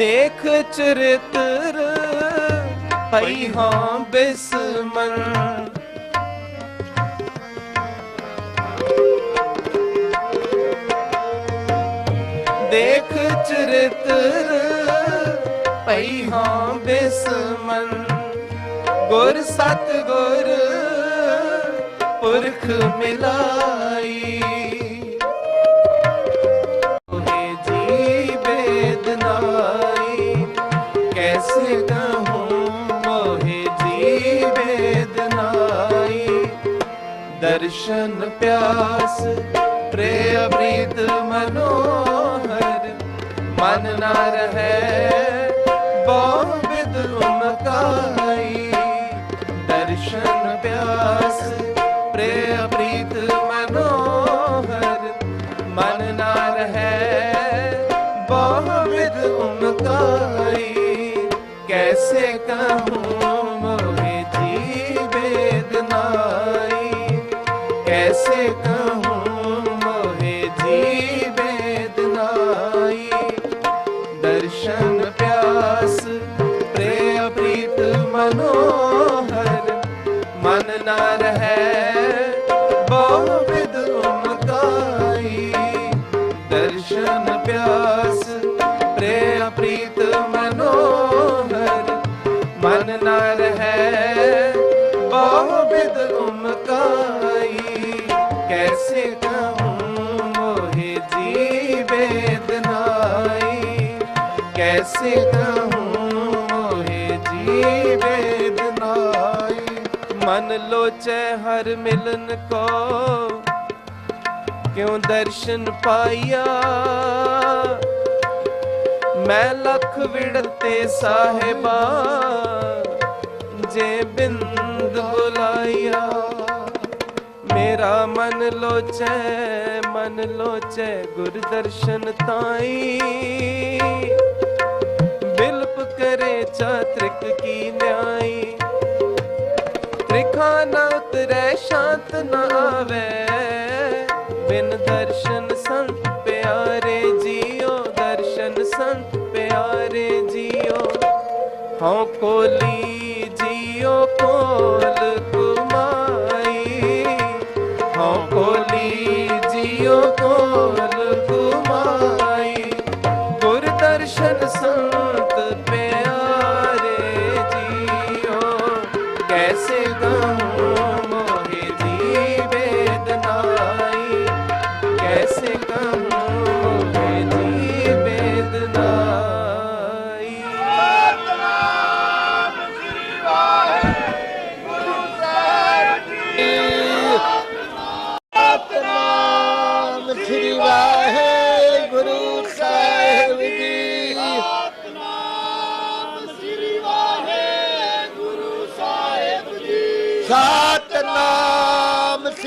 ਦੇਖ ਚਰਿਤਰ ਪਈ ਹਾਂ ਬਿਸਮਨ ਦੇਖ ਚਰਿਤਰ ਪਈ ਹਾਂ ਬਿਸਮਨ ਗੁਰ ਸਤ ਗੁਰ ਪੁਰਖ ਮਿਲਾਈ। ਦਰਸ਼ਨ ਪਿਆਸ ਪ੍ਰਿਯ ਪ੍ਰੀਤ ਮਨੋਹਰ। ਮਨ ਨਾ ਰਹੇ ਬਹੁ ਵਿਦ ਉਮਕਾਈ ਦਰਸ਼ਨ ਪਿਆਸ ਮਨ ਨਾ ਰਹੈ ਬਹੁ ਵਿਦ ਉਮਕਾਈ। ਕੈਸੇ ਕਹੂੰ ਮੋਹਿ ਜੀ ਬੇਦਨਾਈ ਕੈਸੇ ਕਹੂੰ ਮੋਹਿ ਜੀ ਬੇਦਨਾਈ ਮਨ ਲੋਚੈ ਹਰ ਮਿਲਨ ਕੋ, ਕਿਉ ਦਰਸ਼ਨ ਪਾਇਆ ਮੈਂ ਲਖ ਵਿੜਤੇ ਸਾਹਿਬਾ, ਜੇ ਬਿੰਦ ਬੁਲਾਇਆ। ਮੇਰਾ ਮਨ ਲੋਚੈ ਮਨ ਲੋਚੈ ਗੁਰ ਦਰਸ਼ਨ ਤਾਈ। ਬਿਲਪ ਕਰੇ ਚਾਤ੍ਰਿਕ ਕੀ ਨਿਆਈ। ਤ੍ਰਿਖਾ ਨਾ ਉਤਰੈ, ਸ਼ਾਂਤ ਨਾ ਆਵੇ। ਬਿਨ ਦਰਸ਼ਨ ਸੰਤ ਪਿਆਰੇ ਹਉ ਕੋਲੀ ਜੀਓ ਕੋਲ।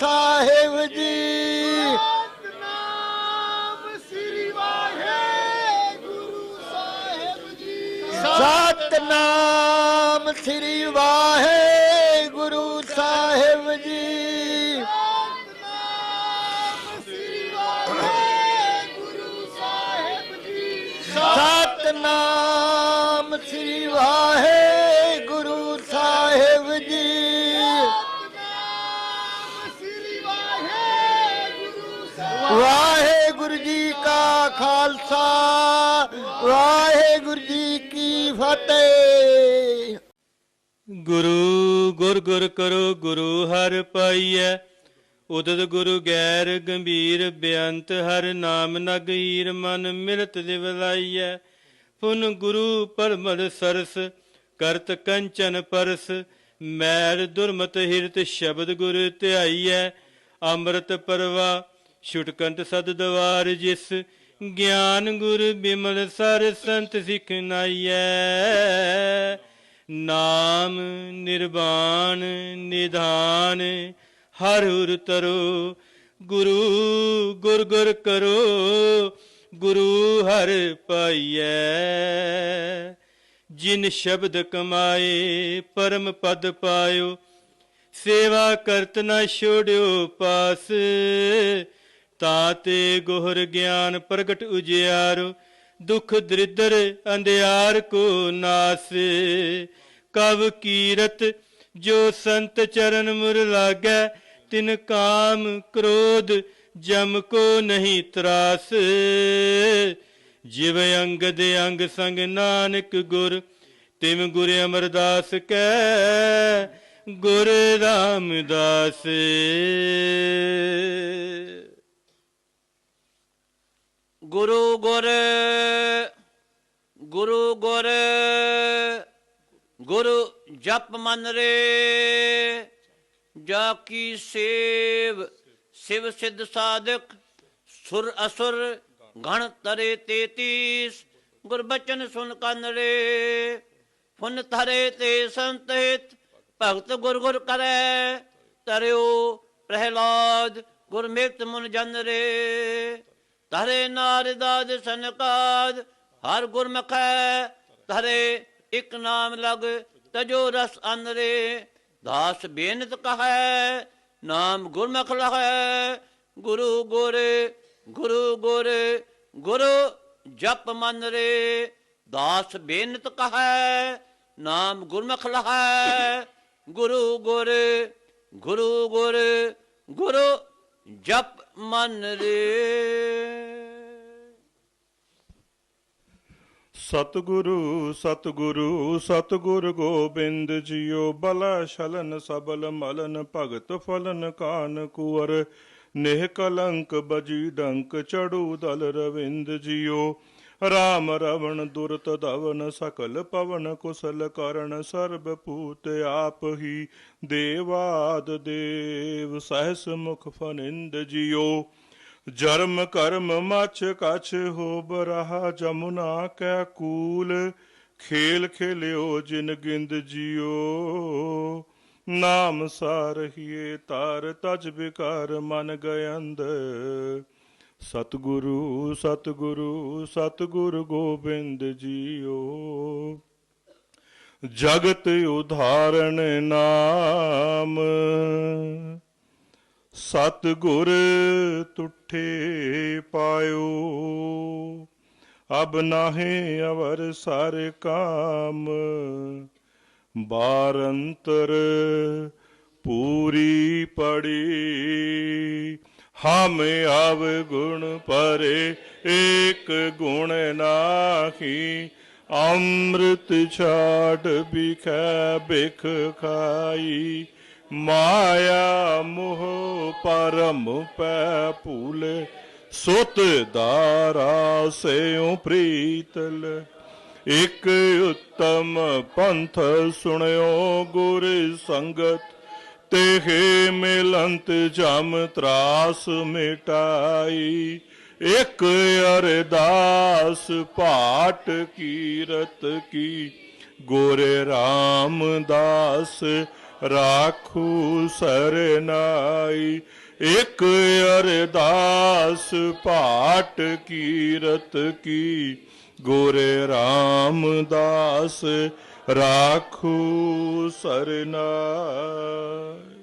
ਸਾਹਿਬ ਜੀ। ਸਤਨਾਮ ਸ੍ਰੀ ਵਾਹਿਗੁਰੂ ਸਾਹਿਬ ਜੀ। ਸਤਨਾਮ ਸ੍ਰੀ ਵਾਹਿਗੁਰੂ ਖਾਲਸਾ, ਵਾਹਿਗੁਰੂ ਜੀ ਕੀ ਫਤਿਹ। ਗੁਰੂ, ਗੁਰ ਗੁਰ ਕਰੋ, ਗੁਰੂ ਹਰਿ ਪਾਈਐ। ਉਦਤ ਗੁਰੂ ਗੈਰ ਗੰਭੀਰ, ਬੇਅੰਤ ਹਰ ਨਾਮ ਨਗ ਮਨ ਮਿਲਤ ਦਿਵ ਲਾਈਐ। ਪੁਨ ਗੁਰੂ ਪਰਮਲ ਸਰਸ, ਕਰਤ ਕੰਚਨ ਪਰਸ। ਮੈਲ ਦੁਰਮਤ ਹਿਰਤ ਸ਼ਬਦ ਗੁਰ ਧਿਆਈਐ। ਅੰਮ੍ਰਿਤ ਪਰਵਾ ਛੁਟਕੰਤ ਸਦ ਦਵਾਰ ਜਿਸ। ਗਿਆਨ ਗੁਰ ਬਿਮਲ ਸਰ ਸੰਤ ਸਿਖ ਨਾਈਐ। ਨਾਮ ਨਿਰਵਾਣ ਨਿਧਾਨ, ਹਰ ਹੁਰ ਤਰੋ ਗੁਰੂ ਗੁਰ ਗੁਰ ਕਰੋ, ਗੁਰੂ ਹਰ ਪਾਈਐ। ਜਿਨ ਸ਼ਬਦ ਕਮਾਏ, ਪਰਮ ਪਦ ਪਾਇਓ। ਸੇਵਾ ਕਰਤ ਨਾ ਛੋੜਿਓ ਪਾਸ। ਤਾਤੇ ਗੋਹਰ ਗਿਆਨ ਪ੍ਰਗਟ ਉਜਿਆਰੋ, ਦੁਖ ਦਰਿਦਰ ਅੰਧਿਆਰ ਕੋ ਨਾਸ। ਕਵ ਕੀਰਤ ਜੋ ਸੰਤ ਚਰਨ ਮੁਰ ਲਾਗੈ, ਤਿਨ ਕਾਮ ਕ੍ਰੋਧ ਜਮ ਕੋ ਨਹੀਂ ਤਰਾਸ। ਜਿਵ ਅੰਗ ਦੇ ਅੰਗ ਸੰਗ ਨਾਨਕ ਗੁਰ, ਤਿਮ ਗੁਰ ਅਮਰਦਾਸ ਕੈ, ਗੁਰ ਰਾਮਦਾਸ। ਗੁਰੂ ਗੁਰ ਗੁਰੂ ਗੁਰ, ਗੁਰੂ ਜਪ ਮਨ ਰੇ, ਜਾ ਕੀ ਸੇਵ, ਸਿਵ ਸਿੱਧ ਸਾਧਕ, ਸੁਰ ਅਸੁਰ, ਗਣ ਤਰੇ 33 ਗੁਰ ਬਚਨ ਸੁਨ ਕੰਨ ਰੇ ਫੁਨ ਧਰੇ ਤੇ ਸੰਤ ਹਿਤ ਭਗਤ ਗੁਰ ਗੁਰ ਕਰੈ, ਤਰਿਓ ਪ੍ਰਹਿਲਾਦ ਗੁਰ ਮਿਤ ਮੁਨ ਜਨ ਰੇ। ਤਰੇ ਨਾਰਦਾਦ ਸਨਕਾਦ, ਹਰ ਗੁਰਮਖੈ ਤਰੇ ਇਕ ਨਾਮ ਲਗ ਤਜੋ ਰਸ ਅਨਰੇ। ਦਾਸ ਬੇਨਤ ਕਹੈ, ਨਾਮ ਗੁਰਮਖ ਲਹੈ। ਗੁਰੂ ਗੋਰੇ ਗੁਰੂ ਗੋਰੇ, ਗੁਰੂ ਜਪ ਮਨ ਰੇ ਦਾਸ ਬੇਨਤ ਕਹੈ, ਨਾਮ ਗੁਰਮਖ ਲਹੈ। ਗੁਰੂ ਗੋਰੇ ਗੁਰੂ ਗੋਰੇ, ਗੁਰੂ ਜਪ ਮਨ ਰੇ ਸਤਿਗੁਰੂ ਸਤਿਗੁਰੂ, ਸਤਿਗੁਰ ਗੋਬਿੰਦ ਜੀਓ, ਬਲਾ ਛਲਨ ਸਬਲ ਮਲਨ ਭਗਤ ਫਲਨ ਕਾਨ ਕੁਵਰ ਨਿਹ ਕਲੰਕ ਬਜੀ ਡੰਕ ਚੜੂ ਦਲ ਰਵਿੰਦ ਜੀਓ। ਰਾਮ ਰਵਣ ਦੁਰਤ ਧਵਨ ਸਕਲ ਪਵਨ ਕੁਸਲ ਕਰਨ ਸਰਬ ਭੂਤ ਆਪ ਹੀ। ਦੇਵਾਦ ਦੇਵ ਸਹਸ ਮੁਖ ਫਨਿੰਦ ਜੀਓ। ਜਰਮ ਕਰਮ ਮਚ ਕਛ ਹੋ ਬਰਹਾ ਜਮੁਨਾ ਕੈ ਕੂਲ, ਖੇਲ ਖੇਲਿਓ ਜਿਨ ਗਿੰਦ ਜਿਓ। ਨਾਮ ਸਾਰਹੀਏ ਤਾਰ ਤਜ ਵਿਕਾਰ ਮਨ ਗਇੰਦ ਸਤਿਗੁਰੂ ਸਤਿਗੁਰੂ, ਸਤਿਗੁਰ ਗੋਬਿੰਦ ਜੀਓ। ਜਗਤ ਉਧਾਰਨ ਨਾਮ ਸਤਿਗੁਰ ਤੁਠੇ ਪਾਇਓ, ਅਬ ਨਾਹੇ ਅਵਰ ਸਾਰੇ ਕਾਮ, ਬਾਰੰਤਰ ਪੂਰੀ ਪੜੀ। ਹਮ ਆਵ ਗੁਣ ਪਰੇ ਏਕ ਗੁਣ ਨਾਹੀ, ਅੰਮ੍ਰਿਤ ਛਾੜ ਬਿਖੈ ਬਿਖ ਖਾਈ। ਮਾਇਆ ਮੋਹ ਪਰਮ ਪੈ ਭੂਲੇ, ਸੁਤ ਦਾਰਾ ਸਿਉ ਪ੍ਰੀਤਲ। ਇਕ ਉਤਮ ਪੰਥ ਸੁਣਿਓ ਗੁਰ ਸੰਗਤ ਤੇਹੇ ਮਿਲੰਤ ਜਮ ਤਰਾਸ ਮਿਟਾਈ। ਇਕ ਅਰਦਾਸ ਪਾਟ ਕੀਰਤ ਕੀ, ਗੋਰੇ ਰਾਮਦਾਸ ਰਾਖੂ ਸਰਨਾਈ ਇਕ ਅਰਦਾਸ ਪਾਟ ਕੀਰਤ ਕੀ। ਗੋਰੇ ਰਾਮਦਾਸ ਰਾਖੂ ਸਰਨਾਈ।